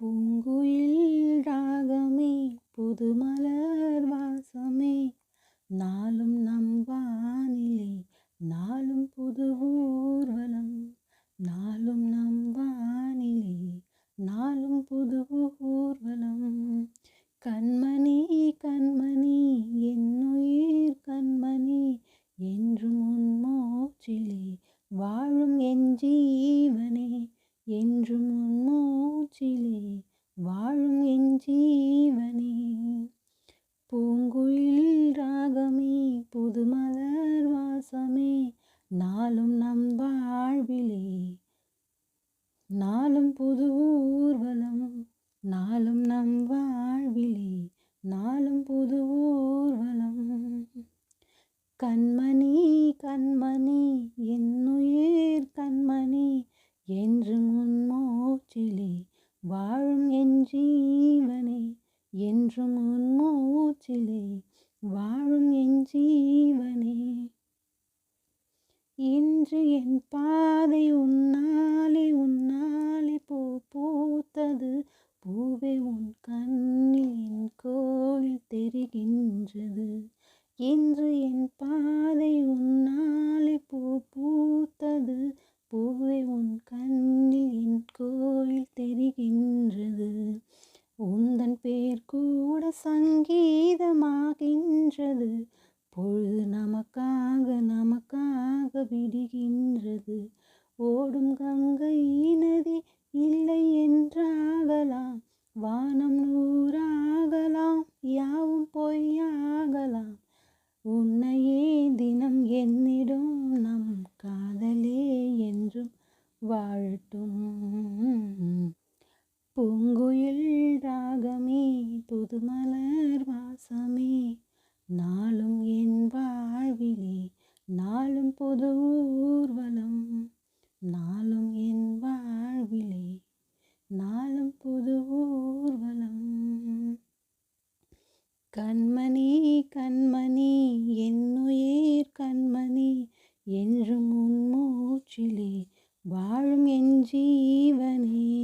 பூங்குயில் ராகமே புதுமலர் வாசமே. நாளும் நம் வானிலே நாளும் புது ஊர்வலம். நாளும் நம் வானிலே நாளும் புது ஊர்வலம். கண்மணி ஜீவனே. பூங்குயில் ராகமே புதுமலர் வாசமே நாளும் நம் வாழ்விலே. நாளும் புது ஊர்வலம் நாளும் நம் வாழ்விலே. நாளும் புது ஊர்வலம். கண் கண்மணி என்னுயிர் கண்மணி என்றும் உன் மூச்சிலே வாழும் என் ஜீவனே என்றும் உன் மூச்சிலே வாழும் என் ஜீவனே. இன்று என் பாதை உன்னாலே உன்னாலே பூ பூத்தது. பூவே உன் கண்ணில் என் கோவில் தெரிகின்றது. இன்று என் பாதை உன்னாலே பூ பூத்தது பூவே உன் கண்ணில் என் கோவில் தெரிகின்றது உந்தன் பேர் கூட சங்கீதமாகின்றது. பொழுது நமக்காக நமக்காக விடுகின்றது. ஓடும் கங்கை நதி இல்லை என்றாகலாம். வானம் நூறாகலாம் யாவும் பொய்யாகலாம். உன்னையே தினம் என்னிடும் நம் காதலே என்றும் வாழட்டும். பூங்குயில் புதுமலர் வாசமே. நாளும் என் வாழ்விலே நாளும் புது ஊர்வலம். நாளும் என் வாழ்விலே நாளும் புது ஊர்வலம். கண்மணி கண்மணி என்னுயிர் கண்மணி என்றும் உன் மூச்சிலே வாழும் என் ஜீவனே.